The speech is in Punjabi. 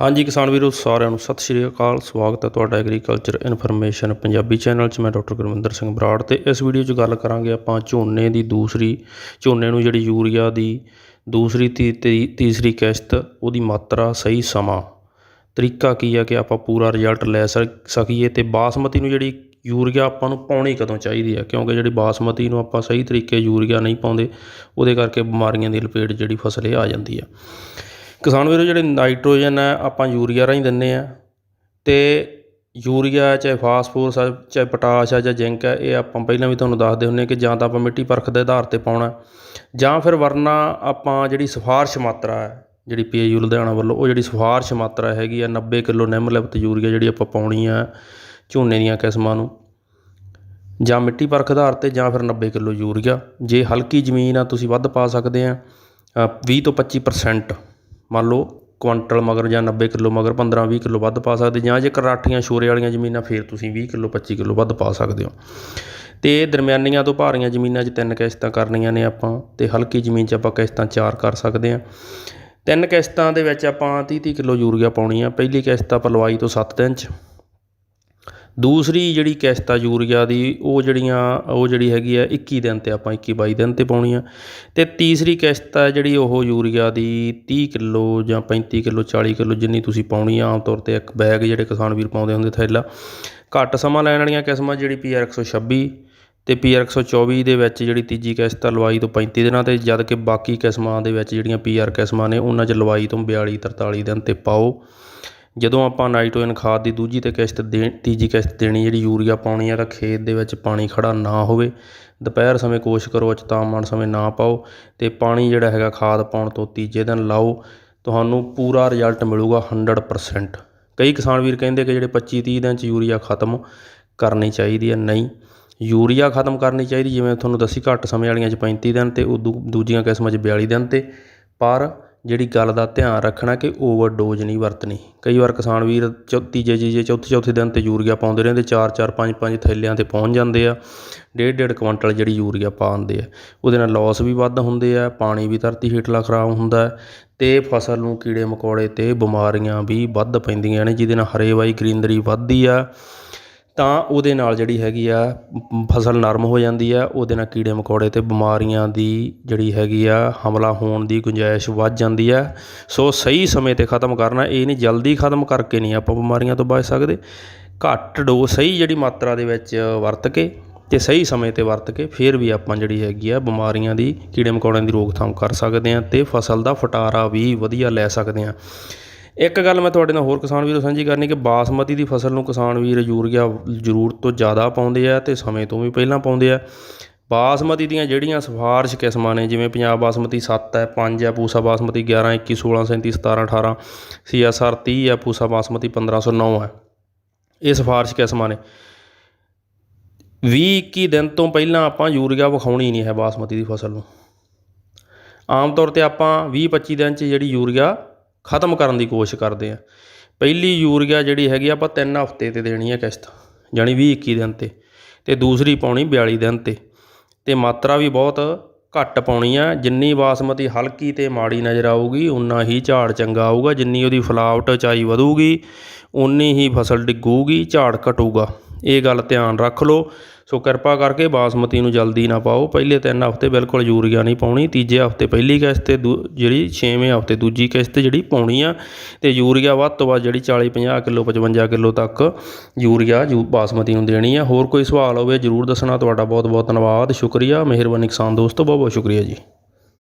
ਹਾਂਜੀ ਕਿਸਾਨ ਵੀਰੋ, ਸਾਰਿਆਂ ਨੂੰ ਸਤਿ ਸ਼੍ਰੀ ਅਕਾਲ। ਸਵਾਗਤ ਹੈ ਤੁਹਾਡਾ ਐਗਰੀਕਲਚਰ ਇਨਫੋਰਮੇਸ਼ਨ ਪੰਜਾਬੀ ਚੈਨਲ 'ਚ। ਮੈਂ ਡਾਕਟਰ ਗੁਰਵਿੰਦਰ ਸਿੰਘ ਬਰਾੜ ਤੇ ਇਸ ਵੀਡੀਓ 'ਚ ਗੱਲ ਕਰਾਂਗੇ ਆਪਾਂ ਝੋਨੇ ਦੀ ਦੂਸਰੀ, ਝੋਨੇ ਨੂੰ ਜਿਹੜੀ ਯੂਰੀਆ ਦੀ ਦੂਸਰੀ ਤੀ, ਤੀ- ਤੀਸਰੀ ਕਿਸ਼ਤ, ਉਹਦੀ ਮਾਤਰਾ, ਸਹੀ ਸਮਾਂ, ਤਰੀਕਾ ਕੀ ਹੈ ਕਿ ਆਪਾਂ ਪੂਰਾ ਰਿਜ਼ਲਟ ਲੈ ਸਕੀਏ ਤੇ ਬਾਸਮਤੀ ਨੂੰ ਜਿਹੜੀ ਯੂਰੀਆ ਆਪਾਂ ਨੂੰ ਪਾਉਣੀ ਕਦੋਂ ਚਾਹੀਦੀ ਹੈ? ਕਿਉਂਕਿ ਜਿਹੜੀ ਬਾਸਮਤੀ ਨੂੰ ਆਪਾਂ ਸਹੀ ਤਰੀਕੇ ਯੂਰੀਆ ਨਹੀਂ ਪਾਉਂਦੇ, ਉਹਦੇ ਕਰਕੇ ਬਿਮਾਰੀਆਂ ਦੀ ਲਪੇਟ ਜਿਹੜੀ ਫਸਲ ਇਹ ਆ ਜਾਂਦੀ ਹੈ। ਕਿਸਾਨ ਵੀਰੋ ਜਿਹੜੇ ਨਾਈਟ੍ਰੋਜਨ ਹੈ ਆਪਾਂ ਯੂਰੀਆ ਰਾਹੀਂ ਦਿੰਦੇ ਹਾਂ ਅਤੇ ਯੂਰੀਆ ਚਾਹੇ ਫਾਸਫੋਰਸ ਆ ਚਾਹੇ ਪੋਟਾਸ਼ ਆ ਜਾਂ ਜ਼ਿੰਕ ਹੈ ਇਹ ਆਪਾਂ ਪਹਿਲਾਂ ਵੀ ਤੁਹਾਨੂੰ ਦੱਸਦੇ ਹੁੰਨੇ ਕਿ ਜਾਂ ਤਾਂ ਆਪਾਂ ਮਿੱਟੀ ਪਰਖ ਦੇ ਆਧਾਰ ਤੇ ਪਾਉਣਾ ਜਾਂ ਫਿਰ ਵਰਨਾ ਆਪਾਂ ਜਿਹੜੀ ਸਿਫਾਰਿਸ਼ ਮਾਤਰਾ ਹੈ ਜਿਹੜੀ ਪੀਏਯੂ ਲੁਧਿਆਣਾ ਵੱਲੋਂ ਉਹ ਜਿਹੜੀ ਸਿਫਾਰਿਸ਼ ਮਾਤਰਾ ਹੈਗੀ ਆ 90 ਕਿਲੋ ਨਿੰਮਲਿਪਤ ਯੂਰੀਆ ਜਿਹੜੀ ਆਪਾਂ ਪਾਉਣੀ ਆ ਝੋਨੇ ਦੀਆਂ ਕਿਸਮਾਂ ਨੂੰ ਜਾਂ ਮਿੱਟੀ ਪਰਖ ਆਧਾਰ ਤੇ ਜਾਂ ਫਿਰ 90 ਕਿਲੋ ਯੂਰੀਆ। ਜੇ ਹਲਕੀ ਜ਼ਮੀਨ ਆ ਤੁਸੀਂ ਵੱਧ ਪਾ ਸਕਦੇ ਆ ਅ, 20 ਤੋਂ 25% ਮੰਨ ਲਓ ਕੁਆਂਟਲ ਮਗਰ ਜਾਂ 90 ਕਿਲੋ ਮਗਰ 15 20 ਕਿਲੋ ਵੱਧ ਪਾ ਸਕਦੇ, ਜਾਂ ਜੇ ਕਰਾਠੀਆਂ ਸ਼ੋਰੇ ਵਾਲੀਆਂ ਜ਼ਮੀਨਾਂ ਫਿਰ ਤੁਸੀਂ 20 ਕਿਲੋ 25 ਕਿਲੋ ਵੱਧ ਪਾ ਸਕਦੇ ਹੋ। ਤੇ ਦਰਮਿਆਨੀਆਂ ਤੋਂ ਭਾਰੀਆਂ ਜ਼ਮੀਨਾਂ 'ਚ ਤਿੰਨ ਕਿਸ਼ਤਾਂ ਕਰਨੀਆਂ ਨੇ ਆਪਾਂ, ਤੇ ਹਲਕੀ ਜ਼ਮੀਨ 'ਚ ਆਪਾਂ ਕਿਸ਼ਤਾਂ ਚਾਰ ਕਰ ਸਕਦੇ ਹਾਂ। ਤਿੰਨ ਕਿਸ਼ਤਾਂ ਦੇ ਵਿੱਚ ਆਪਾਂ 30 30 ਕਿਲੋ ਯੂਰੀਆ ਪਾਉਣੀ ਆ, ਪਹਿਲੀ ਕਿਸ਼ਤ ਆਪਾਂ ਲਵਾਈ ਤੋਂ 7 ਦਿਨ 'ਚ। ਦੂਸਰੀ ਜਿਹੜੀ ਕਿਸ਼ਤ ਆ ਯੂਰੀਆ ਦੀ, ਉਹ ਜਿਹੜੀਆਂ, ਉਹ ਜਿਹੜੀ ਹੈਗੀ ਆ 21 ਦਿਨ ਤੇ ਆਪਾਂ 21 22 ਦਿਨ ਤੇ ਪਾਉਣੀ ਆ। ਤੇ ਤੀਸਰੀ ਕਿਸ਼ਤ ਆ ਜਿਹੜੀ ਉਹ ਯੂਰੀਆ ਦੀ 30 ਕਿਲੋ ਜਾਂ 35 ਕਿਲੋ 40 ਕਿਲੋ ਜਿੰਨੀ ਤੁਸੀਂ ਪਾਉਣੀ ਆ, ਆਮ ਤੌਰ ਤੇ ਇੱਕ ਬੈਗ ਜਿਹੜੇ ਕਿਸਾਨ ਵੀਰ ਪਾਉਂਦੇ ਹੁੰਦੇ ਥੈਲਾ। ਘੱਟ ਸਮਾਂ ਲੈਣ ਵਾਲੀਆਂ ਕਿਸਮਾਂ ਜਿਹੜੀ ਪੀਆਰ 126 ਤੇ ਪੀਆਰ 124 ਦੇ ਵਿੱਚ ਜਿਹੜੀ ਤੀਜੀ ਕਿਸ਼ਤ ਆ, ਲਵਾਈ ਤੋਂ 35 ਦਿਨਾਂ ਤੇ, ਜਦ ਕਿ ਬਾਕੀ ਕਿਸਮਾਂ ਦੇ ਵਿੱਚ ਜਿਹੜੀਆਂ ਪੀਆਰ ਕਿਸਮਾਂ ਨੇ, ਉਹਨਾਂ 'ਚ ਲਵਾਈ ਤੋਂ 42 43 ਦਿਨ ਤੇ ਪਾਓ। ਜਦੋਂ ਆਪਾਂ ਨਾਈਟ੍ਰੋਜਨ ਖਾਦ ਦੀ ਦੂਜੀ ਤੇ ਕਿਸ਼ਤ ਦੇ, ਤੀਜੀ ਕਿਸ਼ਤ ਦੇਣੀ, ਜਿਹੜੀ ਯੂਰੀਆ ਪਾਉਣੀ ਆ, ਤਾਂ ਖੇਤ ਦੇ ਵਿੱਚ ਪਾਣੀ ਖੜਾ ਨਾ ਹੋਵੇ। ਦੁਪਹਿਰ ਸਮੇਂ ਕੋਸ਼ਿਸ਼ ਕਰੋ ਤਾਪਮਾਨ ਸਮੇਂ ਨਾ ਪਾਓ ਤੇ ਪਾਣੀ ਜਿਹੜਾ ਹੈਗਾ ਖਾਦ ਪਾਉਣ ਤੋਂ ਤੀਜੇ ਦਿਨ ਲਾਓ। ਤੁਹਾਨੂੰ ਪੂਰਾ ਰਿਜ਼ਲਟ ਮਿਲੂਗਾ 100% ਕਈ ਕਿਸਾਨ ਵੀਰ ਕਹਿੰਦੇ ਕਿ ਜਿਹੜੇ 25 30 ਦਿਨ ਚ ਯੂਰੀਆ ਖਤਮ ਕਰਨੀ ਚਾਹੀਦੀ ਹੈ ਨਹੀਂ। ਯੂਰੀਆ ਖਤਮ ਕਰਨੀ ਚਾਹੀਦੀ, ਜਿਵੇਂ ਤੁਹਾਨੂੰ ਦੱਸੀ ਘੱਟ ਸਮੇਂ ਵਾਲੀਆਂ ਚ 35 ਦਿਨ ਤੇ, ਉਦੋਂ ਦੂਜੀਆਂ ਕਿਸਮਾਂ ਚ 42 ਦਿਨ ਤੇ। ਪਰ ਜਿਹੜੀ ਗੱਲ ਦਾ ਧਿਆਨ ਰੱਖਣਾ ਕਿ ਓਵਰਡੋਜ਼ ਨਹੀਂ ਵਰਤਣੀ। ਕਈ ਵਾਰ ਕਿਸਾਨ ਵੀਰ ਚੌ, ਤੀਜੇ ਜੀਜੇ ਚੌਥੇ ਚੌਥੇ ਦਿਨ ਤੇ ਯੂਰੀਆ ਪਾਉਂਦੇ ਰਹਿੰਦੇ, ਚਾਰ ਚਾਰ, ਪੰਜ ਪੰਜ ਥੈਲਿਆਂ ਤੇ ਪਹੁੰਚ ਜਾਂਦੇ ਆ, ਡੇਢ ਡੇਢ ਕੁਇੰਟਲ ਜਿਹੜੀ ਯੂਰੀਆ ਪਾਉਂਦੇ ਆ। ਉਹਦੇ ਨਾਲ ਲਾਸ ਵੀ ਵੱਧ ਹੁੰਦੇ ਆ, ਪਾਣੀ ਵੀ ਧਰਤੀ ਹੇਠਲਾ ਖਰਾਬ ਹੁੰਦਾ ਹੈ ਤੇ ਫਸਲ ਨੂੰ ਕੀੜੇ ਮਕੌੜੇ ਤੇ ਬਿਮਾਰੀਆਂ ਵੀ ਵੱਧ ਪੈਂਦੀਆਂ ਨੇ, ਜਿਹਦੇ ਨਾਲ ਹਰੇਵਾਈ ਗ੍ਰੀਨਰੀ ਵੱਧਦੀ ਆ। ਤਾਂ ਉਹਦੇ ਨਾਲ ਜਿਹੜੀ ਹੈਗੀ ਆ ਫਸਲ ਨਰਮ ਹੋ ਜਾਂਦੀ ਆ, ਉਹਦੇ ਨਾਲ ਕੀੜੇ ਮਕੌੜੇ ਅਤੇ ਬਿਮਾਰੀਆਂ ਦੀ ਜਿਹੜੀ ਹੈਗੀ ਆ, ਹਮਲਾ ਹੋਣ ਦੀ ਗੁੰਜਾਇਸ਼ ਵੱਧ ਜਾਂਦੀ ਆ। ਸੋ ਸਹੀ ਸਮੇਂ ਤੇ ਖਤਮ ਕਰਨਾ, ਇਹ ਨਹੀਂ ਜਲਦੀ ਖਤਮ ਕਰਕੇ ਨਹੀਂ ਆਪਾਂ ਬਿਮਾਰੀਆਂ ਤੋਂ ਬਚ ਸਕਦੇ। ਘੱਟ ਡੋ ਸਹੀ ਜਿਹੜੀ ਮਾਤਰਾ ਦੇ ਵਿੱਚ ਵਰਤ ਕੇ ਤੇ ਸਹੀ ਸਮੇਂ ਤੇ ਵਰਤ ਕੇ ਫਿਰ ਵੀ ਆਪਾਂ ਜਿਹੜੀ ਹੈਗੀ ਆ, ਬਿਮਾਰੀਆਂ ਦੀ, ਕੀੜੇ ਮਕੌੜਿਆਂ ਦੀ ਰੋਕਥਾਮ ਕਰ ਸਕਦੇ ਆ ਤੇ ਫਸਲ ਦਾ ਫਟਾਰਾ ਵੀ ਵਧੀਆ ਲੈ ਸਕਦੇ ਆ। ਇੱਕ ਗੱਲ ਮੈਂ ਤੁਹਾਡੇ ਨਾਲ ਹੋਰ ਕਿਸਾਨ ਵੀਰੋ ਸਾਂਝੀ ਕਰਨੀ ਕਿ ਬਾਸਮਤੀ ਦੀ ਫਸਲ ਨੂੰ ਕਿਸਾਨ ਵੀਰ ਯੂਰੀਆ ਜ਼ਰੂਰਤ ਤੋਂ ਜ਼ਿਆਦਾ ਪਾਉਂਦੇ ਆ ਤੇ ਸਮੇਂ ਤੋਂ ਵੀ ਪਹਿਲਾਂ ਪਾਉਂਦੇ ਆ। ਬਾਸਮਤੀ ਦੀਆਂ ਜਿਹੜੀਆਂ ਸਿਫਾਰਿਸ਼ ਕਿਸਮਾਂ ਨੇ, ਜਿਵੇਂ ਪੰਜਾਬ ਬਾਸਮਤੀ 7 ਹੈ 5 ਹੈ, ਪੂਸਾ ਬਾਸਮਤੀ 11 21 16 37 17 18 ਸੀਐਸਆਰ 30 ਹੈ, ਪੂਸਾ ਬਾਸਮਤੀ 1509 ਹੈ। ਇਹ ਸਿਫਾਰਿਸ਼ ਕਿਸਮਾਂ ਨੇ। 20 21 ਦਿਨ ਤੋਂ ਪਹਿਲਾਂ ਆਪਾਂ ਯੂਰੀਆ ਵਿਖਾਉਣੀ ਨਹੀਂ ਹੈ ਬਾਸਮਤੀ ਦੀ ਫਸਲ ਨੂੰ। ਆਮ ਤੌਰ ਤੇ ਆਪਾਂ 20 25 ਦਿਨ 'ਚ ਜਿਹੜੀ ਯੂਰੀਆ ਖਤਮ ਕਰਨ ਦੀ ਕੋਸ਼ਿਸ਼ ਕਰਦੇ ਆ। ਪਹਿਲੀ ਯੂਰੀਆ ਜਿਹੜੀ ਹੈਗੀ ਆ, ਆਪਾਂ 3 ਹਫ਼ਤੇ ਤੇ ਦੇਣੀ ਹੈ ਕਿਸ਼ਤ, ਜਾਣੀ 20 21 ਦਿਨ ਤੇ ਤੇ ਦੂਸਰੀ ਪਾਉਣੀ 42 ਦਿਨ ਤੇ। ਤੇ ਮਾਤਰਾ ਵੀ ਬਹੁਤ ਘੱਟ ਪਾਉਣੀ ਆ, ਜਿੰਨੀ ਬਾਸਮਤੀ ਹਲਕੀ ਤੇ ਮਾੜੀ ਨਜ਼ਰ ਆਊਗੀ ਉਨਾ ਹੀ ਝਾੜ ਚੰਗਾ ਆਊਗਾ, ਜਿੰਨੀ ਉਹਦੀ ਫਲਾਵਟ ਉਚਾਈ ਵਧੂਗੀ ਉਨੀ ਹੀ ਫਸਲ ਡਿੱਗੂਗੀ, ਝਾੜ ਘਟੂਗਾ। ਇਹ ਗੱਲ ਧਿਆਨ ਰੱਖ ਲਓ। ਸੋ ਕਿਰਪਾ ਕਰਕੇ ਬਾਸਮਤੀ ਨੂੰ ਜਲਦੀ ਨਾ ਪਾਓ। ਪਹਿਲੇ ਤਿੰਨ ਹਫ਼ਤੇ ਬਿਲਕੁਲ ਯੂਰੀਆ ਨਹੀਂ ਪਾਉਣੀ। ਤੀਜੇ ਹਫ਼ਤੇ ਪਹਿਲੀ ਕਿਸ਼ਤ ਤੇ ਦੂ- ਜਿਹੜੀ ਛੇਵੇਂ ਹਫ਼ਤੇ ਦੂਜੀ ਕਿਸ਼ਤ ਜਿਹੜੀ ਪਾਉਣੀ ਆ ਤੇ ਯੂਰੀਆ ਵੱਧ ਤੋਂ ਵੱਧ ਜਿਹੜੀ 40 50 ਕਿਲੋ 55 ਕਿਲੋ ਤੱਕ ਯੂਰੀਆ ਯੂ, ਬਾਸਮਤੀ ਨੂੰ ਦੇਣੀ ਆ। ਹੋਰ ਕੋਈ ਸਵਾਲ ਹੋਵੇ ਜਰੂਰ ਦੱਸਣਾ। ਤੁਹਾਡਾ ਬਹੁਤ ਬਹੁਤ ਧੰਨਵਾਦ। ਸ਼ੁਕਰੀਆ। ਮਿਹਰਬਾਨੀ ਕਿਸਾਨ ਦੋਸਤੋ। ਬਹੁਤ ਬਹੁਤ ਸ਼ੁਕਰੀਆ ਜੀ।